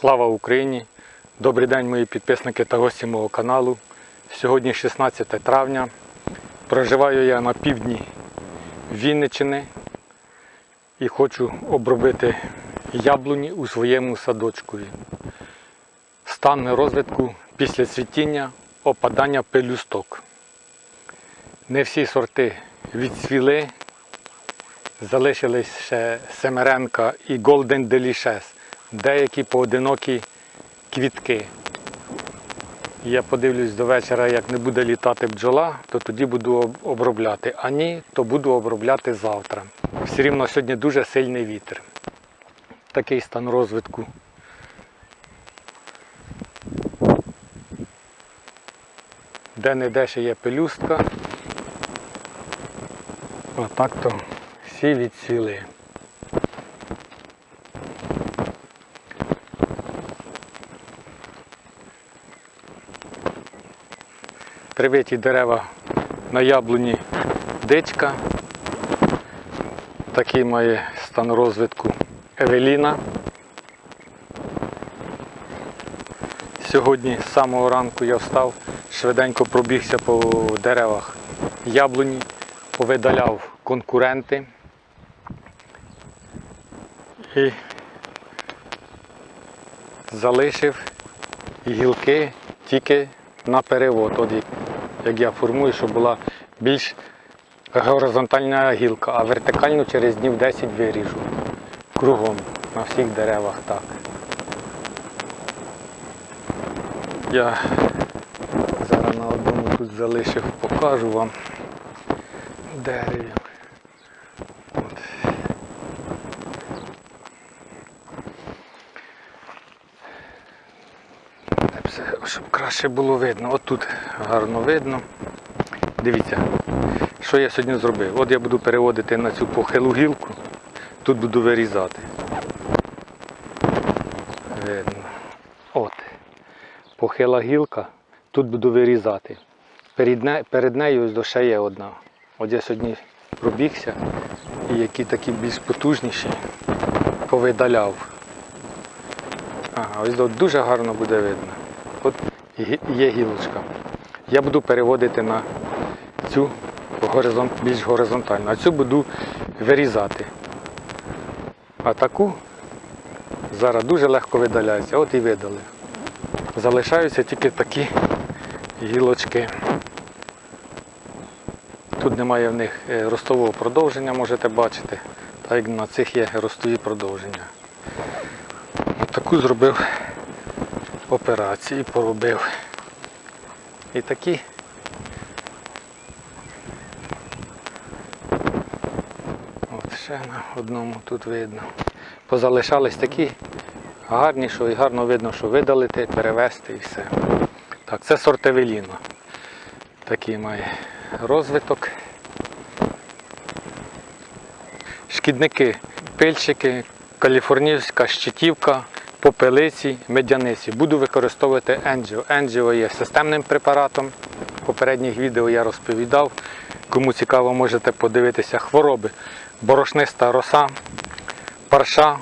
Слава Україні! Добрий день, мої підписники та гості мого каналу. Сьогодні 16 травня. Проживаю я на півдні Вінниччини і хочу обробити яблуні у своєму садочку. Стан розвитку після цвітіння, опадання пелюсток. Не всі сорти відцвіли, залишились ще Семеренка і Golden Delicious, деякі поодинокі квітки. Я подивлюсь до вечора, як не буде літати бджола, то тоді буду обробляти. А ні, то буду обробляти завтра. Все рівно сьогодні дуже сильний вітер. Такий стан розвитку. Де-не-де ще є пелюстка. А так то всі відцвіли. Привиті дерева на яблуні дичка. Такий має стан розвитку Евеліна. Сьогодні з самого ранку я встав, швиденько пробігся по деревах яблуні, повидаляв конкуренти і залишив гілки тільки на перевод. Як я формую, щоб була більш горизонтальна гілка, а вертикальну через днів 10 виріжу. Кругом на всіх деревах так. Я зараз на одному тут залишив, покажу вам дереві. От. Так, все, Щоб краще було видно. От тут гарно видно. Дивіться, що я сьогодні зробив. От я буду переводити на цю похилу гілку, тут буду вирізати. Видно. От. Похила гілка, тут буду вирізати. Перед, не, перед нею ось ще є одна. От я сьогодні пробігся і які такі більш потужніші повидаляв. Ага, ось тут дуже гарно буде видно. От є гілочка. Я буду переводити на цю більш горизонтальну, а цю буду вирізати. А таку зараз дуже легко видаляється. От і видали. Залишаються тільки такі гілочки. Тут немає в них е, ростового продовження, можете бачити. Так як на цих є ростові продовження. Таку зробив операцію, поробив. І такі От ще на одному тут видно. Позалишались такі гарні, що і гарно видно, що видалити, перевести і все. Так, це сорт Евеліно. Такий має розвиток. Шкідники, пильчики, каліфорнійська щитівка, попелиці, медяниці. Буду використовувати Енджіо. Енджіо є системним препаратом. В попередніх відео я розповідав. Кому цікаво, можете подивитися хвороби. Борошниста роса, парша,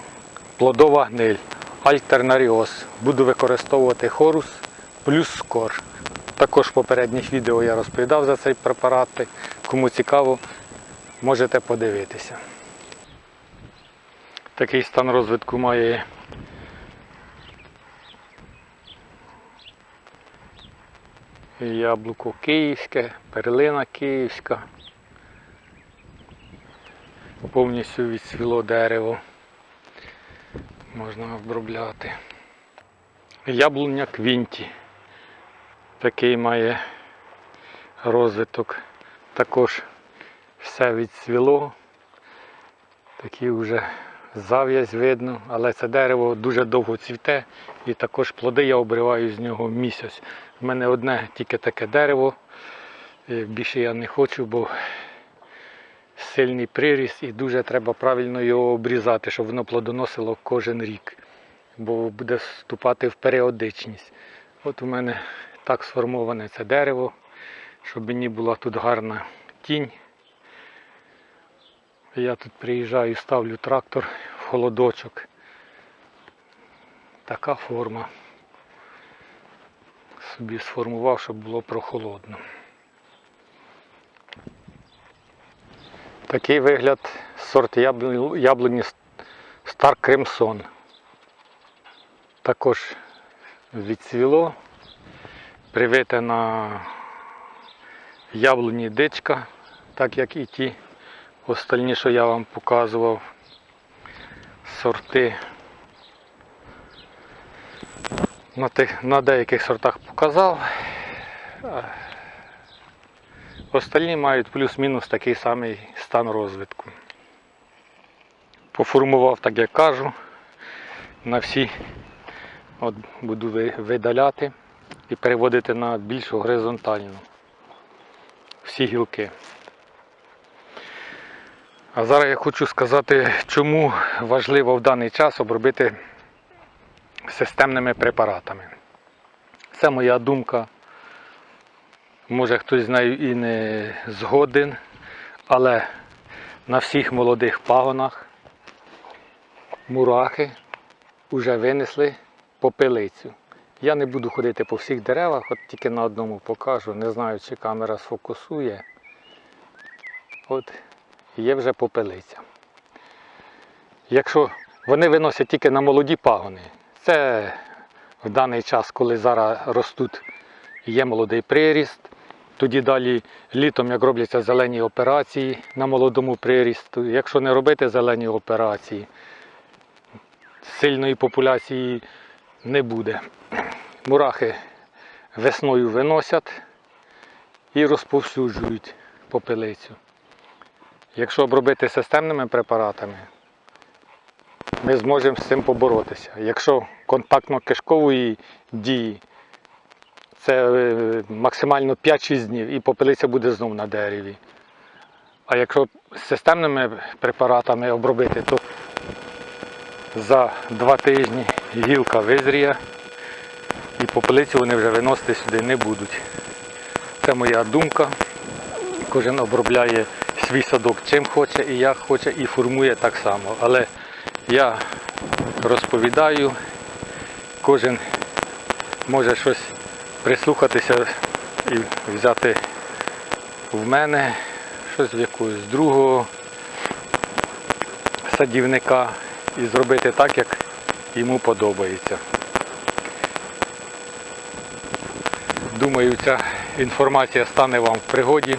плодова гниль, альтернаріоз. Буду використовувати хорус плюс скор. Також в попередніх відео я розповідав за цей препарат. Кому цікаво, можете подивитися. Такий стан розвитку має яблуко київське, перлина київська. Повністю відсвіло дерево. Можна обробляти. Яблуня квінті. Такий має розвиток. Також все відцвіло. Такі вже зав'язь видно, але це дерево дуже довго цвіте і також плоди я обриваю з нього місяць. У мене одне тільки таке дерево. Е, Більше я не хочу, бо сильний приріст і дуже треба правильно його обрізати, щоб воно плодоносило кожен рік, бо буде вступати в періодичність. От у мене так сформоване це дерево, щоб мені була тут гарна тінь. Я тут приїжджаю, ставлю трактор в холодочок. Така форма. Собі сформував, щоб було прохолодно. Такий вигляд сорт яблуні Star Crimson. Також відцвіло, привите на яблуні дичка, так як і ті остальні, що я вам показував, сорти. На, тих, на деяких сортах показав. Остальні мають плюс-мінус такий самий стан розвитку. Поформував, так як кажу, на всі от буду видаляти і переводити на більш горизонтальну всі гілки. А зараз я хочу сказати, чому важливо в даний час обробити системними препаратами. Це моя думка. Може хтось з нею і не згоден, але на всіх молодих пагонах мурахи вже винесли попелицю. Я не буду ходити по всіх деревах, от тільки на одному покажу. Не знаю, чи камера сфокусує. От є вже попелиця. Якщо вони виносять тільки на молоді пагони, це в даний час, коли зараз ростуть, є молодий приріст. Тоді далі літом, як робляться зелені операції на молодому прирісту. Якщо не робити зелені операції, сильної популяції не буде. Мурахи весною виносять і розповсюджують попелицю. Якщо обробити системними препаратами, ми зможемо з цим поборотися. Якщо контактно-кишкової дії, це е, максимально 5-6 днів і попелиця буде знов на дереві. А якщо системними препаратами обробити, то за 2 тижні гілка визріє і попелицю вони вже виносити сюди не будуть. Це моя думка. Кожен обробляє свій садок чим хоче і як хоче, і формує так само. Але я розповідаю, кожен може щось прислухатися і взяти в мене щось в якогось другого садівника і зробити так, як йому подобається. Думаю, ця інформація стане вам в пригоді.